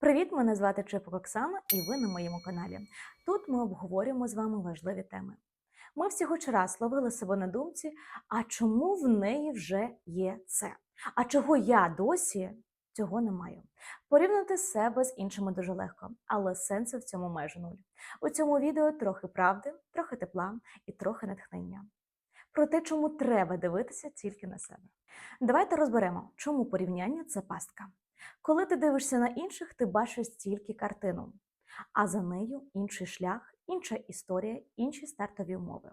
Привіт! Мене звати Чепок Оксана, і ви на моєму каналі. Тут ми обговорюємо з вами важливі теми. Ми всі хоч раз ловили себе на думці, а чому в неї вже є це? А чого я досі цього не маю? Порівняти себе з іншими дуже легко, але сенсу в цьому майже нуль. У цьому відео трохи правди, трохи тепла і трохи натхнення. Про те, чому треба дивитися тільки на себе. Давайте розберемо, чому порівняння це пастка. Коли ти дивишся на інших, ти бачиш тільки картину, а за нею інший шлях, інша історія, інші стартові умови.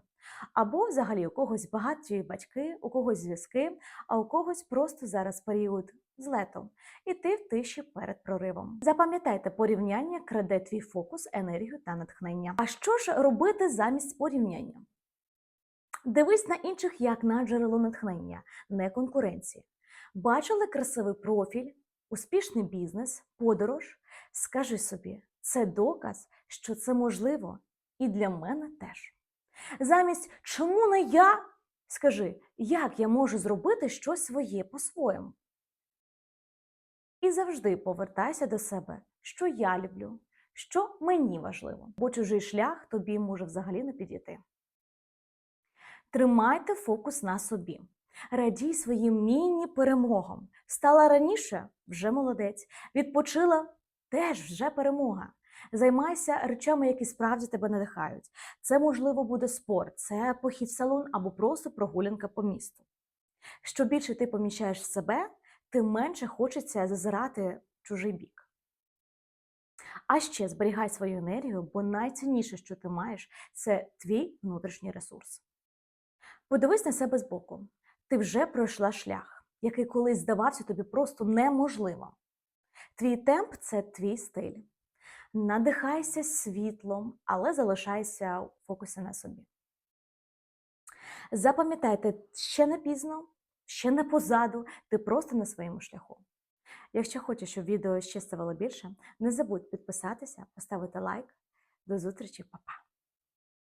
Або взагалі у когось багаті батьки, у когось зв'язки, а у когось просто зараз період злету, і ти в тиші перед проривом. Запам'ятайте, порівняння краде твій фокус, енергію та натхнення. А що ж робити замість порівняння? Дивись на інших як на джерело натхнення, не конкуренції. Бачили красивий профіль, успішний бізнес, подорож, скажи собі, це доказ, що це можливо, і для мене теж. Замість чому не я? Скажи, як я можу зробити щось своє по-своєму? І завжди повертайся до себе, що я люблю, що мені важливо, бо чужий шлях тобі може взагалі не підійти. Тримайте фокус на собі. Радій своїм міні-перемогам. Стала раніше вже молодець. Відпочила теж вже перемога. Займайся речами, які справді тебе надихають. Це, можливо, буде спорт, це похід в салон або просто прогулянка по місту. Що більше ти поміщаєш себе, тим менше хочеться зазирати в чужий бік. А ще зберігай свою енергію, бо найцінніше, що ти маєш, це твій внутрішній ресурс. Подивись на себе збоку. Ти вже пройшла шлях, який колись здавався тобі просто неможливим. Твій темп це твій стиль. Надихайся світлом, але залишайся в фокусі на собі. Запам'ятайте, ще не пізно, ще не позаду, ти просто на своєму шляху. Якщо хочеш, щоб відео ще ставало більше, не забудь підписатися, поставити лайк. До зустрічі, па-па!